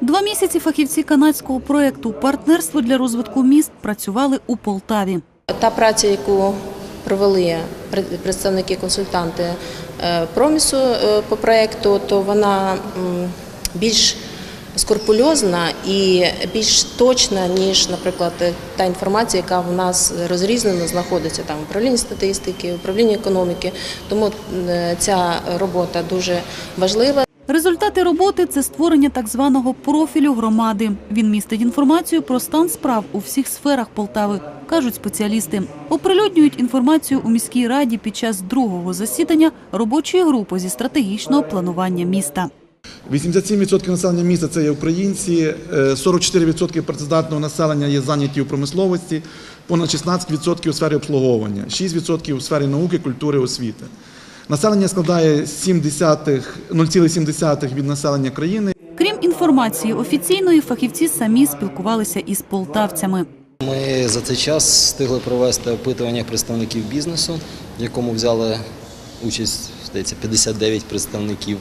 Два місяці фахівці канадського проєкту Партнерство для розвитку міст працювали у Полтаві. Та праця, яку провели пре- представники-консультанти е, промісу е, по проєкту, то вона більш скрупульозна і більш точна, ніж, наприклад, та інформація, яка в нас розрізнена, знаходиться там в управлінні статистики, управлінні економіки. Тому е, ця робота дуже важлива. Результати роботи це створення так званого профілю громади. Він містить інформацію про стан справ у всіх сферах Полтави, кажуть спеціалісти. Оприлюднюють інформацію у міській раді під час другого засідання робочої групи зі стратегічного планування міста. 87% населення міста це є українці, е, 44% працездатного населення є зайняті у промисловості, понад 16% у сфері обслуговування, 6% у сфері науки, культури, освіти. Населення складає 0,7 0,7 від населення країни. Крім інформації офіційної, фахівці самі спілкувалися із полтавцями. Ми за цей час встигли провести опитування представників бізнесу, в якому взяли участь здається, 59 представників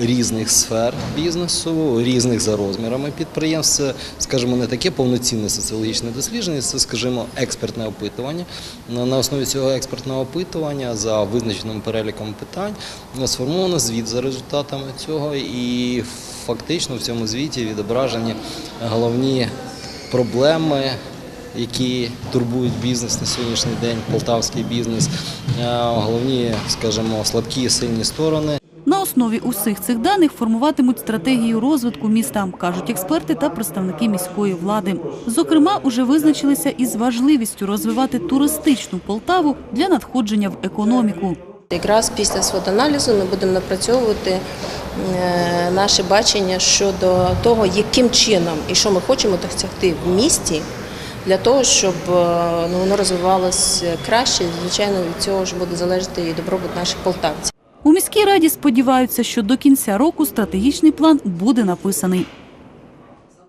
різних сфер бізнесу, різних за розмірами підприємств. Скажімо, не таке повноцінне соціологічне дослідження, це, скажімо, експертне опитування. На основі цього експертного опитування за визначеним переліком питань сформовано звіт за результатами цього, і фактично в цьому звіті відображені головні проблеми, які турбують бізнес на сьогоднішній день, полтавський бізнес, е, головні, скажімо, слабкі і сильні сторони. На основі усіх цих даних формуватимуть стратегію розвитку міста, кажуть експерти та представники міської влади. Зокрема, уже визначилися із важливістю розвивати туристичну Полтаву для надходження в економіку. Якраз після сводоаналізу ми будемо напрацьовувати е, наше бачення щодо того, яким чином і що ми хочемо досягти в місті для того, щоб е, ну, воно розвивалося краще. Звичайно, від цього ж буде залежати і добробут наших полтавців. У міській раді сподіваються, що до кінця року стратегічний план буде написаний.